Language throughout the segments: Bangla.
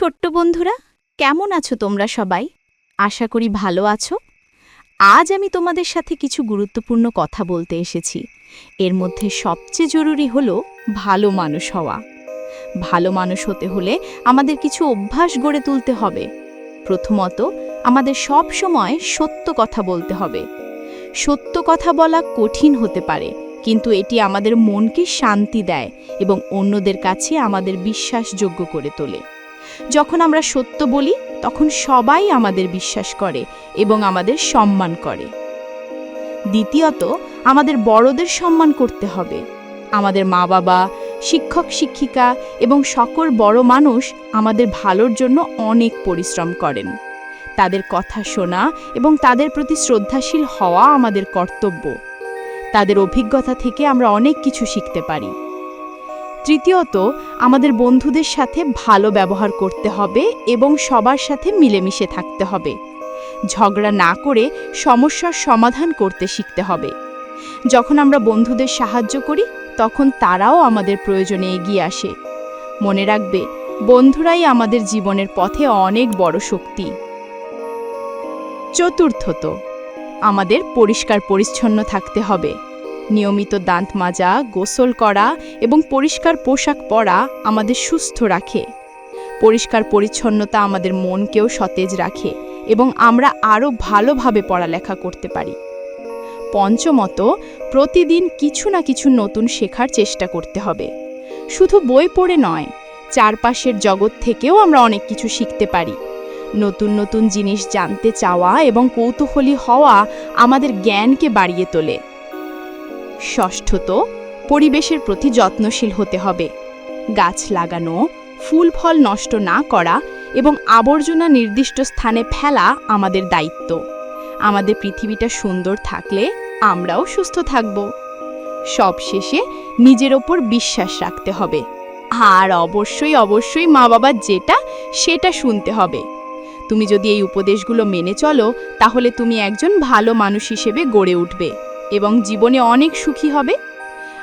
ছোট্ট বন্ধুরা, কেমন আছো তোমরা সবাই? আশা করি ভালো আছো। আজ আমি তোমাদের সাথে কিছু গুরুত্বপূর্ণ কথা বলতে এসেছি। এর মধ্যে সবচেয়ে জরুরি হলো ভালো মানুষ হওয়া। ভালো মানুষ হতে হলে আমাদের কিছু অভ্যাস গড়ে তুলতে হবে। প্রথমত, আমাদের সব সময় সত্য কথা বলতে হবে। সত্য কথা বলা কঠিন হতে পারে, কিন্তু এটি আমাদের মনকে শান্তি দেয় এবং অন্যদের কাছে আমাদের বিশ্বাসযোগ্য করে তোলে। যখন আমরা সত্য বলি, তখন সবাই আমাদের বিশ্বাস করে এবং আমাদের সম্মান করে। দ্বিতীয়ত, আমাদের বড়দের সম্মান করতে হবে। আমাদের মা বাবা শিক্ষক, শিক্ষিকা এবং সকল বড় মানুষ আমাদের ভালোর জন্য অনেক পরিশ্রম করেন। তাদের কথা শোনা এবং তাদের প্রতি শ্রদ্ধাশীল হওয়া আমাদের কর্তব্য। তাদের অভিজ্ঞতা থেকে আমরা অনেক কিছু শিখতে পারি। তৃতীয়ত, আমাদের বন্ধুদের সাথে ভালো ব্যবহার করতে হবে এবং সবার সাথে মিলেমিশে থাকতে হবে। ঝগড়া না করে সমস্যার সমাধান করতে শিখতে হবে। যখন আমরা বন্ধুদের সাহায্য করি, তখন তারাও আমাদের প্রয়োজনে এগিয়ে আসে। মনে রাখবে, বন্ধুরাই আমাদের জীবনের পথে অনেক বড় শক্তি। চতুর্থত, আমাদের পরিষ্কার পরিচ্ছন্ন থাকতে হবে। নিয়মিত দাঁত মাজা, গোসল করা এবং পরিষ্কার পোশাক পরা আমাদের সুস্থ রাখে। পরিষ্কার পরিচ্ছন্নতা আমাদের মনকেও সতেজ রাখে এবং আমরা আরও ভালোভাবে পড়ালেখা করতে পারি। পঞ্চমত, প্রতিদিন কিছু না কিছু নতুন শেখার চেষ্টা করতে হবে। শুধু বই পড়ে নয়, চারপাশের জগৎ থেকেও আমরা অনেক কিছু শিখতে পারি। নতুন নতুন জিনিস জানতে চাওয়া এবং কৌতূহলী হওয়া আমাদের জ্ঞানকে বাড়িয়ে তোলে। ষষ্ঠত পরিবেশের প্রতি যত্নশীল হতে হবে। গাছ লাগানো, ফুল ফল নষ্ট না করা এবং আবর্জনা নির্দিষ্ট স্থানে ফেলা আমাদের দায়িত্ব। আমাদের পৃথিবীটা সুন্দর থাকলে আমরাও সুস্থ থাকব। সবশেষে নিজের ওপর বিশ্বাস রাখতে হবে। আর অবশ্যই অবশ্যই মা বাবার যেটা, সেটা শুনতে হবে। তুমি যদি এই উপদেশগুলো মেনে চলো, তাহলে তুমি একজন ভালো মানুষ হিসেবে গড়ে উঠবে। এবং জীবনে অনেক সুখী হবে।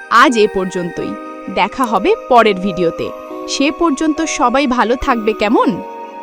আজ এ পর্যন্তই। দেখা হবে পরের ভিডিওতে। সে পর্যন্ত সবাই ভালো থাকবে কেমন?